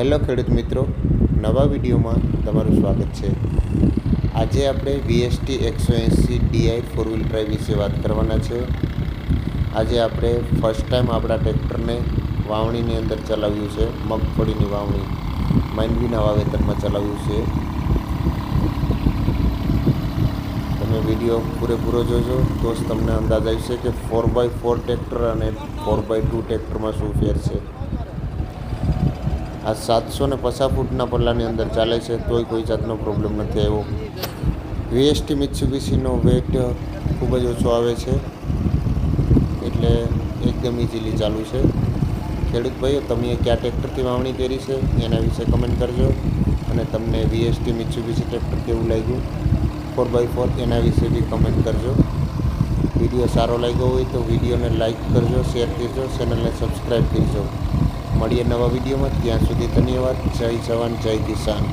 Hello ખેડૂત મિત્રો, નવા વિડીયોમાં તમારું સ્વાગત છે. આજે આપણે વીએસટી એકસો એંસી ડીઆઈ ફોર વ્હીલ ડ્રાઈવ વિશે વાત કરવાના છે. આજે આપણે ફર્સ્ટ ટાઈમ આપણા ટ્રેક્ટરને વાવણીની અંદર ચલાવ્યું છે, મગફળીની વાવણી, માંડવીના વાવેતરમાં ચલાવ્યું છે. તમે વીડિયો પૂરેપૂરો જોજો, તો જ તમને અંદાજ આવશે કે ફોર બાય ફોર ટ્રેક્ટર અને ફોર બાય ટુ ટ્રેક્ટરમાં શું ફેર છે. આ સાતસો ને પચાસ ફૂટના પલ્લાની અંદર ચાલે છે, તોય કોઈ જાતનો પ્રોબ્લેમ નથી આવ્યો. વીએસટી મિત્સુબીસીનો વેટ ખૂબ જ ઓછો આવે છે, એટલે એકદમ ઇઝીલી ચાલુ છે. ખેડૂત ભાઈઓ, તમે કયા ટ્રેક્ટરથી વાવણી કરી છે, એના વિશે કમેન્ટ કરજો અને તમને વીએસટી મિત્સુબીસી ટ્રેક્ટર કેવું લાગ્યું? ફોર બાય ફોર એના વિશે બી કમેન્ટ કરજો. વીડિયો સારો લાગ્યો હોય તો વિડીયોને લાઇક કરજો શેર કરજો ચેનલને સબસ્ક્રાઈબ કરજો. મળીએ નવા વિડીયોમાં. ત્યાં સુધી ધન્યવાદ. જય જવાન જય કિસાન.